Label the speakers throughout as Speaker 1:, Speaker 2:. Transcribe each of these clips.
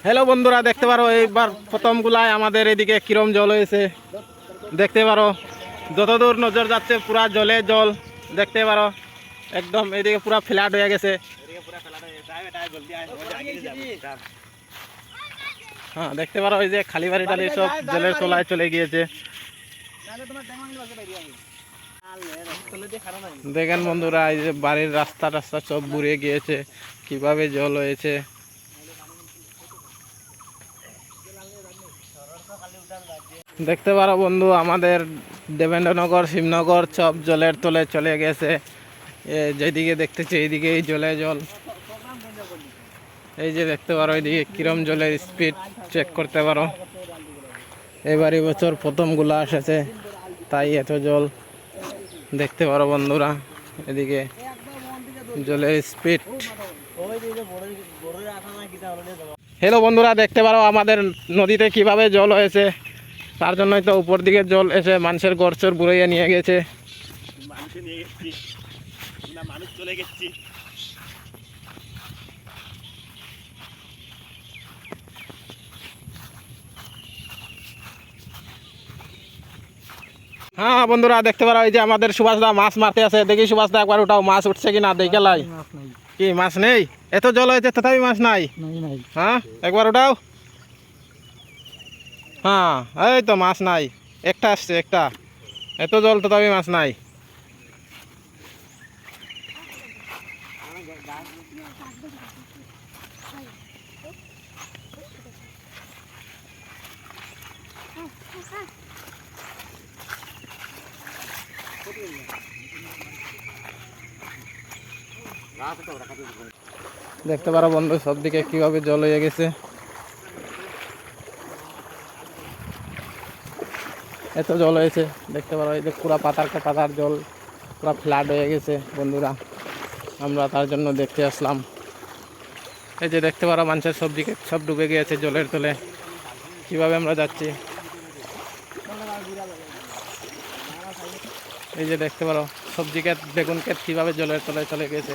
Speaker 1: Hello বন্ধুরা, দেখতে পারো, এইবার প্রথম গুলায় আমাদের এদিকে কিরম জল হয়েছে। দেখতে পারো, যতদূর নজর যাচ্ছে পুরা জলে জল, দেখতে পারো। একদম এদিকে পুরা ফ্ল্যাট হয়ে গেছে। হ্যাঁ দেখতে পারো ওই যে খালি বাড়ি টালি সব জলের তলায় চলে গিয়েছে। দেখেন বন্ধুরা, এই যে বাড়ির রাস্তা টাস্তা সব বুড়িয়ে গিয়েছে। কীভাবে জল হয়েছে। দেখতে পারো বন্ধু, আমাদের দেবেন্দ্রনগর, শিবনগর সব জলের তলে চলে গেছে। যেদিকে দেখতেছি এইদিকে এই জলে। জল এই যে দেখতে পারো এইদিকে কিরম জলের স্পিড চেক করতে পারো। এবার বছর প্রথমগুলা এসেছে, তাই এত জল। দেখতে পারো বন্ধুরা, এদিকে জলের স্পিড হ্যালো বন্ধুরা, দেখতে পারো আমাদের নদীতে কীভাবে জল হয়েছে। তার জন্যই তো উপর দিকে জল এসে মানুষের গড়চর বুড়াইয়া নিয়ে গেছে।
Speaker 2: মানুষে নিয়ে গেছি। না মানুষ চলে গেছি।
Speaker 1: হ্যাঁ বন্ধুরা দেখতে পারো এই যে আমাদের সুভাষদা মাছ মারতে আছে দেখি সুভাষদা একবার ওটাও মাছ উঠছে কি না দেখে লাই। কি মাছ নেই? এত জল হয়েছে তথাপি মাছ নাই। হ্যাঁ একবার ওটাও? হ্যাঁ এই তো মাছ নাই। একটা আসছে, একটা। এত জল তথাপি মাছ নাই। দেখতে পারো বন্ধু সব দিকে কীভাবে জল হয়ে গেছে। এত জল হয়েছে, দেখতে পারো, এই যে পুরা পাতার পাতার জল পুরা ফ্ল্যাট হয়ে গেছে, বন্ধুরা। আমরা তার জন্য দেখতে আসলাম। এই যে দেখতে পারো মানুষের সব দিকে সব ডুবে গিয়েছে জলের তলে। কীভাবে আমরা যাচ্ছি? এই যে দেখতে পারো, সবজি ক্ষেত বেগুন ক্ষেত কীভাবে জলের তলায় চলে গেছে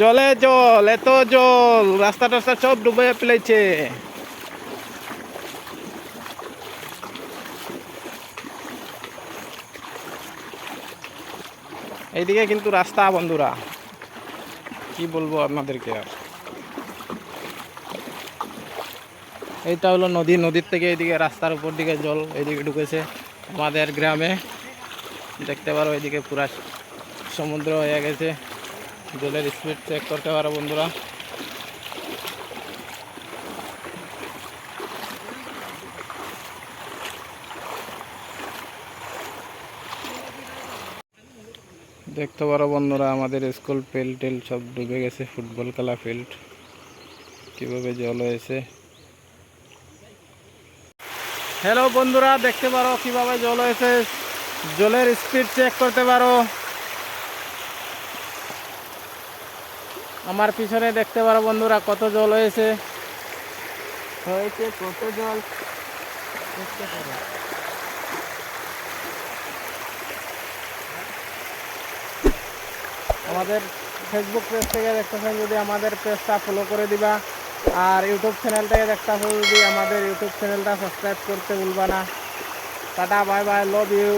Speaker 1: জলে জল, এত জল, রাস্তা টাস্তা সব ডুবে ফেলেছে। এইদিকে কিন্তু রাস্তা, বন্ধুরা। কি বলব আপনাদেরকে আর? এইটা হলো নদী, নদীর থেকে এইদিকে রাস্তার উপর দিকে জল এইদিকে ঢুকেছে আমাদের গ্রামে। দেখতে পারো, এইদিকে পুরা সমুদ্র হয়ে গেছে। জলের স্পিড চেক করতে পারো বন্ধুরা। দেখতে পারো বন্ধুরা, আমাদের স্কুল ফিল্ড টিল্ড সব ডুবে গেছে ফুটবল খেলা ফিল্ড কীভাবে জল হয়েছে। হ্যালো বন্ধুরা, দেখতে পারো কীভাবে জল হয়েছে। জলের স্পিড চেক করতে পারো। আমার পিছনে দেখতে পারো বন্ধুরা কত জল হয়েছে।
Speaker 3: হয়েছে কত জল? দেখতে পারো।
Speaker 1: আমাদের ফেসবুক পেজ থেকে দেখতেছেন যদি আমাদের পেজটা ফলো করে দিবা। আর ইউটিউব চ্যানেল থেকে দেখতেছো যদি আমাদের ইউটিউব চ্যানেলটা সাবস্ক্রাইব করতে ভুলবা না। Ta ta bye bye love you